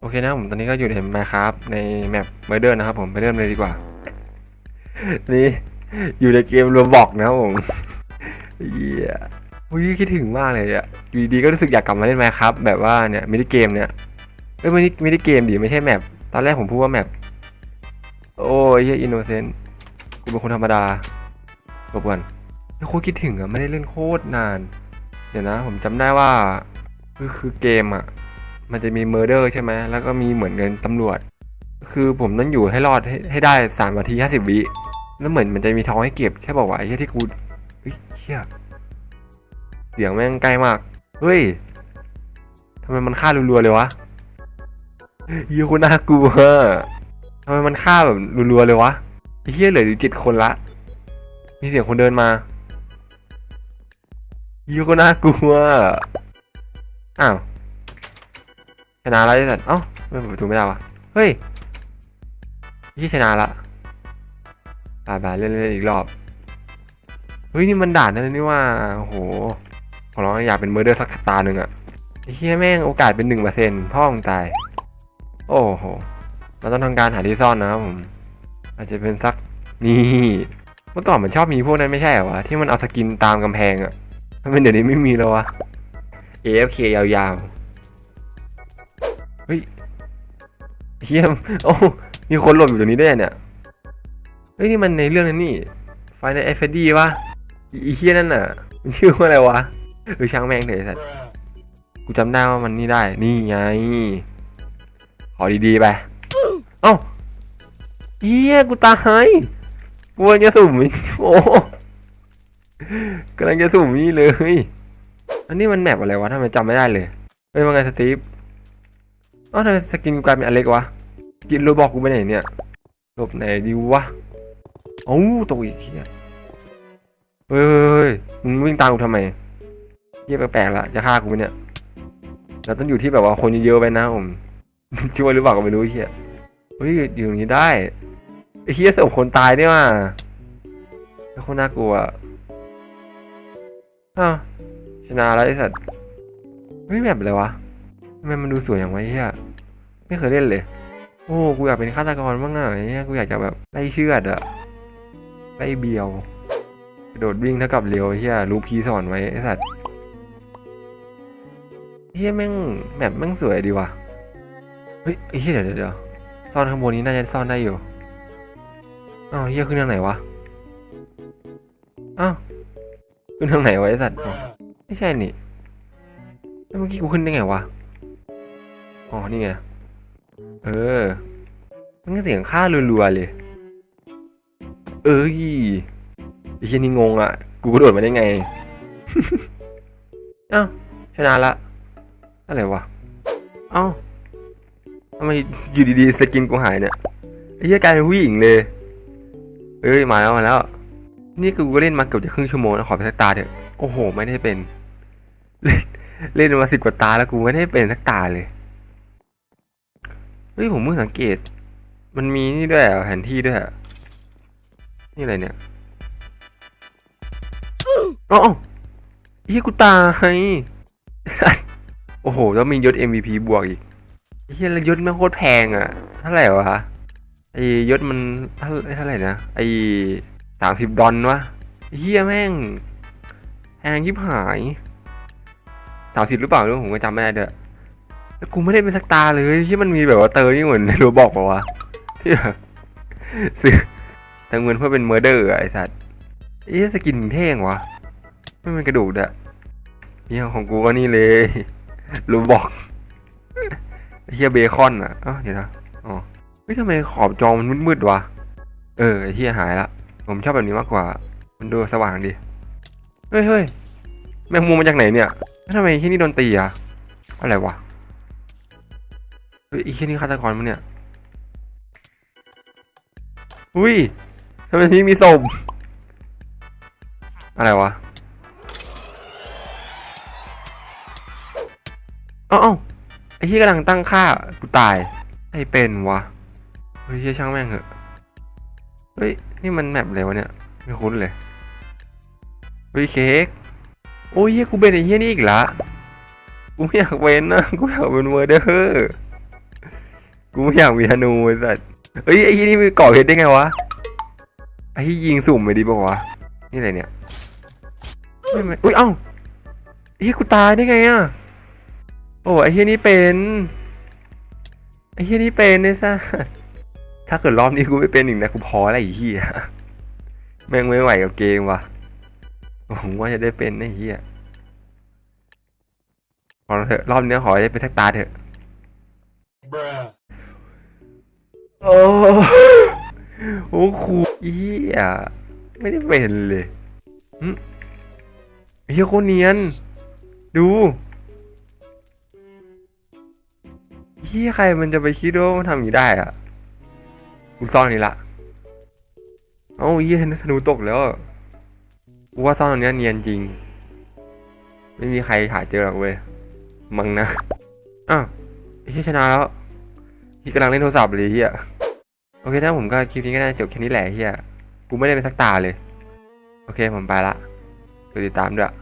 โอเคนะผมตอนนี้ก็อยู่ในแมาครับในแมปเมอร์เดอร์นะครับผมไปเริ่มเลยดีกว่า นี่อยู่ในเกมรวมบอกนะครับผมเฮียอุ้ยคิดถึงมากเลยอะอยู่ดีๆก็รู้สึกอยากกลับมาเล่นแมาครับแบบว่าเนี่ยมินิเกมเนี่ยเอ้ยมินิมินิเกมดิไม่ใช่แมปตอนแรกผมพูดว่าแมปโอ้ยเฮียอินโนเซนต์กูเป็นคนธรรมดาจบกันโคตรคิดถึงอะไม่ได้เล่นโคตรนาน เดี๋ยวนะ ผมจำได้ว่าคือคือเกมอะ มันจะมีเมอร์เดอร์ใช่ไหมแล้วก็มีเหมือนเดินตำรวจ คือผมต้องอยู่ให้รอดให้ให้ได้สามนาทีห้าสิบวิแล้วเหมือนมันจะมีทองให้เก็บใช่บอกว่าวะไอ้ที่กูเฮ้ยเชี่ยเสียงแม่งใกล้มากเฮ้ยทำไมมันฆ่ารัวๆเลยวะเหี้ยคนน่ากลัวทำไมมันฆ่าแบบรัวๆเลยวะไอ้เหี้ยเหลืออยู่เจ็ดคนละ มีเสียงคนเดินมาเหี้ยคนน่ากลัวอ้าว ชนะแล้วไอ้สัตว์เอ้าไม่เปิดประตูไม่ได้วะเฮ้ยที่ชนะละตายไปเล่นเล่นอีกรอบ เฮ้ยนี่มันด่านนั่นนี่ว่าโอ้โหขอร้องอยากเป็นเมอร์เดอร์สักตาหนึ่งอะไอ้เหี้ยแม่งโอกาสเป็นหนึ่งเปอร์เซ็นต์พ่อมึงตาย โอ้โห เราต้องทำการหาที่ซ่อนนะครับผม อาจจะเป็นสักนี่เมื่อก่อนมันชอบมีพวกนั้นไม่ใช่เหรอวะที่มันเอาสกินตามกำแพงอะทำไมเดี๋ยวนี้ไม่มีแล้ววะ AFK ยาวๆ เฮียมโอ้มีคนหลบอยู่ตรงนี้ได้เนี่ยเฮ้ยนี่มันในเรื่องนั้นนี่ ไฟในเอฟดีวะอีเฮียนั่นน่ะมันชื่อว่าอะไรวะเออช่างแม่งเถอะไอ้สัตว์กูจำได้ว่ามันนี่ได้ นี่ไง ขอดีๆไป เอ้าเฮียกูตายกูยังจะสุ่มอีกโอ้กำลังจะสุ่มนี่เลย อันนี้มันแมปอะไรวะทำไมจำไม่ได้เลย เฮ้ยว่าไงสตีฟ เอ้าทำไมสกินกูกลายเป็นอเล็กวะกินโรบอกกูไปไหนเนี่ยหลบไหนดีวะเอ้ตกอีกเฮียเฮ้ยเฮ้ยเฮ้ยมึงวิ่งตามกูทำไมเฮียแปลกๆละจะฆ่ากูไหมเนี่ยเราต้องอยู่ที่แบบว่าคนเยอะๆไปนะผมช่วยหรือเปล่าก็ไม่รู้เฮียเฮ้ยอยู่ตรงนี้ได้ไอ้เฮียศพคนตายเนี่ยว่ะแล้วคนน่ากลัวอ้าวชนะแล้วไอ้สัตว์เฮ้ยแบบอะไรวะ ทำไมมันดูสวยอย่างวะเฮียไม่เคยเล่นเลย โอ้กูอยากเป็นฆาตกรบ้างอะไอ้เนี่ยกูอยากจะแบบไล่เชือดอะไล่เบียวกระโดดวิ่งเท่ากับเร็วเฮียรู้พีสอนไว้ไอ้สัตว์เฮียแม่งแบบแม่งสวยดีว่ะเฮ้ยเฮียเดี๋ยวเดี๋ยวซ่อนข้างบนนี้น่าจะซ่อนได้อยู่อ้าวเฮียขึ้นทางไหนวะอ้าวขึ้นทางไหนวะไอ้สัตว์ไม่ใช่นี่แล้วเมื่อกี้กูขึ้นได้ไงวะ อ๋อ นี่ไง เออมันก็เสียงค่ารัวๆเลย เอ้ยไอ้เช่นนี่งงอะ กูกระโดดมาได้ไง เอ้า ชนะละ อะไรวะ เอ้าทำไมอยู่ดีๆสกินกูหายเนี่ยไอ้เหี้ยกลายเป็นผู้หญิงเลย เอ้ย มาแล้วมาแล้ว นี่กูก็เล่นมาเกือบจะครึ่งชั่วโมงแล้วขอไปสักตาเถอะ โอ้โห ไม่ได้เป็น เล่นเล่นมาสิบกว่าตาแล้วกูไม่ได้เป็นสักตาเลย เฮ้ยผมเพิ่งสังเกต มันมีนี่ด้วยเหรอแผนที่ด้วยนี่อะไรเนี่ยอ๋อเฮียกูตายโอ้โหแล้วมียศ MVP บวกอีกเฮียแล้วยศม่งโคตรแพงอะเท่าไหร่วะไอ้ยศมันเท่าเท่าไหร่นะไอ้สามสิบดอลวะเฮียแม่งแพงยิบหายสามสิบหรือเปล่าด้วยผมก็จำไม่ได้เด้อ แล้วกูไม่ได้เป็นสักตาเลยที่มันมีแบบว่าเตอร์นี่เหมือนในโรบอกป่าวะที่แบบซื้อแต่เงินเพื่อเป็นเมอร์เดอร์ไอสัตว์เอ๊ะสกินเท่งวะไม่เป็นกระดูกอะเนี่ยของกูก็นี่เลยโรบอกเฮียเบคอนอะอ๋อเดี๋ยวนะอ๋อเฮ้ยทำไมขอบจอมันมืดๆวะเออเฮียหายละผมชอบแบบนี้มากกว่า มันดูสว่างดีเฮ้ยเฮ้ยแมงมุมมาจากไหนเนี่ยทำไมที่นี่โดนตีอะอะไรวะ ไอ้แค่นี้ฆาตกรมั้งเนี่ย อุ้ยทำไมที่มีศพอะไรวะเอ้าไอ้ที่กำลังตั้งค่ากูตายไอ้เป็นวะเฮ้ยช่างแม่งเหอะเฮ้ยนี่มันแมปอะไรวะเนี่ยไม่คุ้นเลยเฮ้ยเค้กโอ้ยเหี้ยกูเป็นไอ้เหี้ยนี่อีกละกูไม่อยากเป็นนะกูอยากเป็นเมอร์เดอร์ กูไม่อยากมีธนูไอ้สัสเอ้ยไอ้ที่นี่มันก่อเพชรได้ไงวะ ไอ้ที่ยิงสุ่มไปดีป่าวะ นี่อะไรเนี่ยไม่ไม่อุ้ยเอ้าไอ้ที่กูตายได้ไงอะ โอ้ไอ้ที่นี่เป็น ไอ้ที่นี่เป็นเนี่ยซะถ้าเกิดรอบนี้กูไม่เป็นอีกนะกูพอแล้วไอ้เหี้ยแม่งไม่ไหวกับเกมว่ะผมว่าจะได้เป็นไอ้เหี้ยพอเถอะรอบนี้ขอได้เป็นทักตาเถอะ Bruh. โอ้โอ้ครูเหี้ยไม่ได้เป็นเลยเฮียโคเนียน ดูเฮียใครมันจะไปคิดว่ามันทำอย่างนี้ได้อะกูซ่อนนี่ละเอ้าเฮียธนูตกแล้วอะกูว่าซ่อนตรงนี้เนียนจริง ไม่มีใครหาเจอหรอกเว้ยมังนะอ้าวเฮียชนะแล้วที่กำลังเล่นโทรศัพท์เลยเฮีย โอเคถ้าผมก็คลิปนี้ก็น่าจะจบแค่นี้แหละเฮียกูไม่ได้เป็นสักตาเลย โอเคผมไปละติดตามด้วย